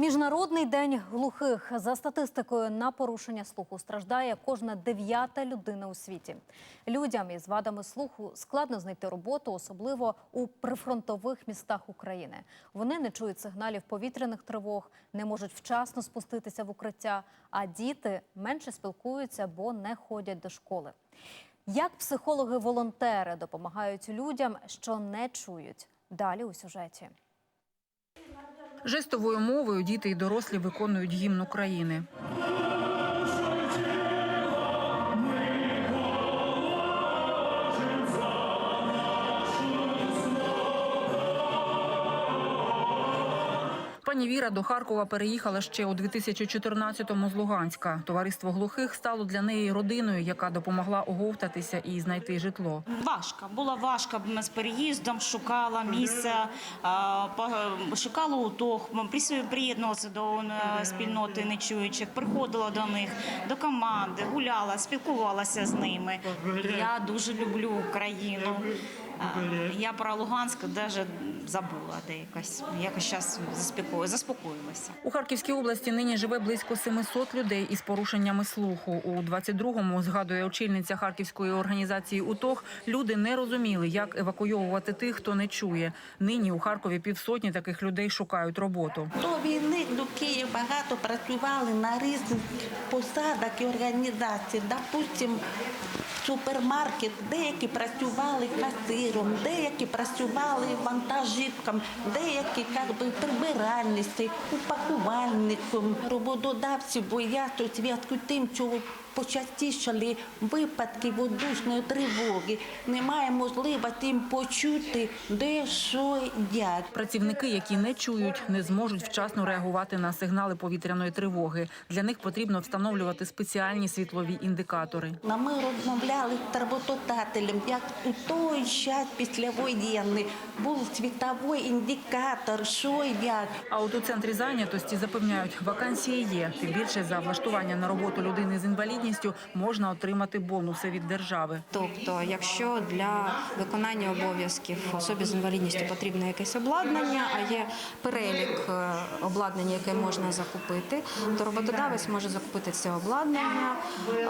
Міжнародний день глухих за статистикою на порушення слуху страждає кожна дев'ята людина у світі. Людям із вадами слуху складно знайти роботу, особливо у прифронтових містах України. Вони не чують сигналів повітряних тривог, не можуть вчасно спуститися в укриття, а діти менше спілкуються, бо не ходять до школи. Як психологи-волонтери допомагають людям, що не чують? Далі у сюжеті. Жестовою мовою діти і дорослі виконують гімн України. Пані Віра до Харкова переїхала ще у 2014-му з Луганська. Товариство глухих стало для неї родиною, яка допомогла оговтатися і знайти житло. Важко, було важко з переїздом, шукала місця, по- шукала утох, приєднувалася до е, спільноти нечуючих, приходила до них, до команди, гуляла, спілкувалася з ними. Я дуже люблю Україну. Я про Луганськ навіть забула де якась. Якось зараз заспокоїлася. У Харківській області нині живе близько 700 людей із порушеннями слуху. У 22-му, згадує очільниця Харківської організації УТОГ, люди не розуміли, як евакуйовувати тих, хто не чує. Нині у Харкові півсотні таких людей шукають роботу. До війни Києва багато працювали на різних посадах і організаціях. Допустим, супермаркет, деякі працювали касиром, деякі працювали вантажівком, деякі як би, прибиральниці, упакувальником. Роботодавці бо я тут святку тим, що почастішали випадки воздушної тривоги. Немає можливості їм почути, де що як. Працівники, які не чують, не зможуть вчасно реагувати на сигнали повітряної тривоги. Для них потрібно встановлювати спеціальні світлові індикатори. Ми розмовляли з роботодателем, як у той час післявоєнний був світовий індикатор, що як. А от у центрі зайнятості запевняють, вакансії є. Тим більше за влаштування на роботу людини з інвалідністю можна отримати бонуси від держави. Тобто, якщо для виконання обов'язків особі з інвалідністю потрібне якесь обладнання, а є перелік е, обладнання, яке можна закупити, то роботодавець може закупити це обладнання,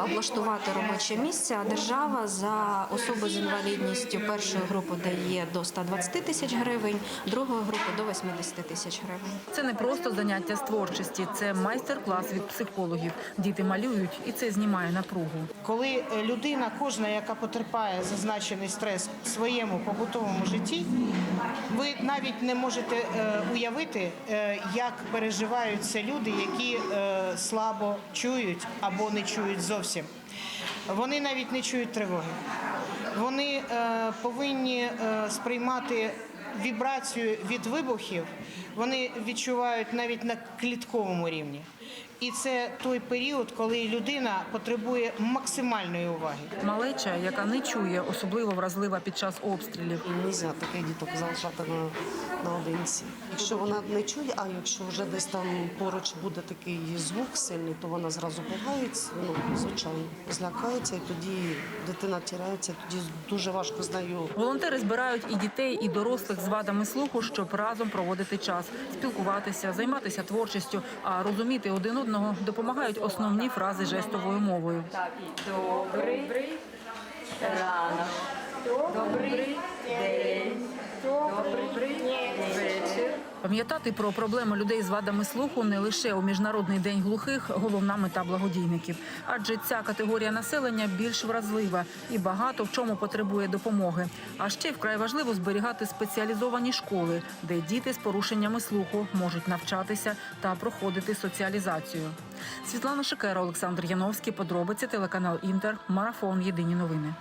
облаштувати робоче місце. А держава за особу з інвалідністю першої групи дає до 120 тисяч гривень, другої групи до 80 тисяч гривень. Це не просто заняття з творчості, це майстер-клас від психологів. Діти малюють, і це знімає напругу. Коли е, людина, кожна, яка потерпає зазначений стрес в своєму побутовому житті, ви навіть не можете е, уявити, е, як переживають це люди, які слабо чують або не чують зовсім. Вони навіть не чують тривоги. Вони повинні сприймати вібрацію від вибухів, вони відчувають навіть на клітковому рівні. І це той період, коли людина потребує максимальної уваги. Малеча, яка не чує, особливо вразлива під час обстрілів. І не можна таких діток залишати на, наодинці. Якщо вона не чує, а якщо вже десь там поруч буде такий звук сильний, то вона зразу пугається, ну, звичайно, злякається, і тоді дитина тіряється, тоді дуже важко з нею Волонтери збирають і дітей, і дорослих з вадами слуху, щоб разом проводити час, спілкуватися, займатися творчістю, а розуміти один одного допомагають основні фрази жестовою мовою. Добрий ранок. Добрий день. Добрий вечір. Пам'ятати про проблеми людей з вадами слуху не лише у міжнародний день глухих головна мета благодійників, адже ця категорія населення більш вразлива і багато в чому потребує допомоги. А ще вкрай важливо зберігати спеціалізовані школи, де діти з порушеннями слуху можуть навчатися та проходити соціалізацію. Світлана Шикера, Олександр Яновський. Подробиці телеканал Інтер. Марафон. Єдині новини.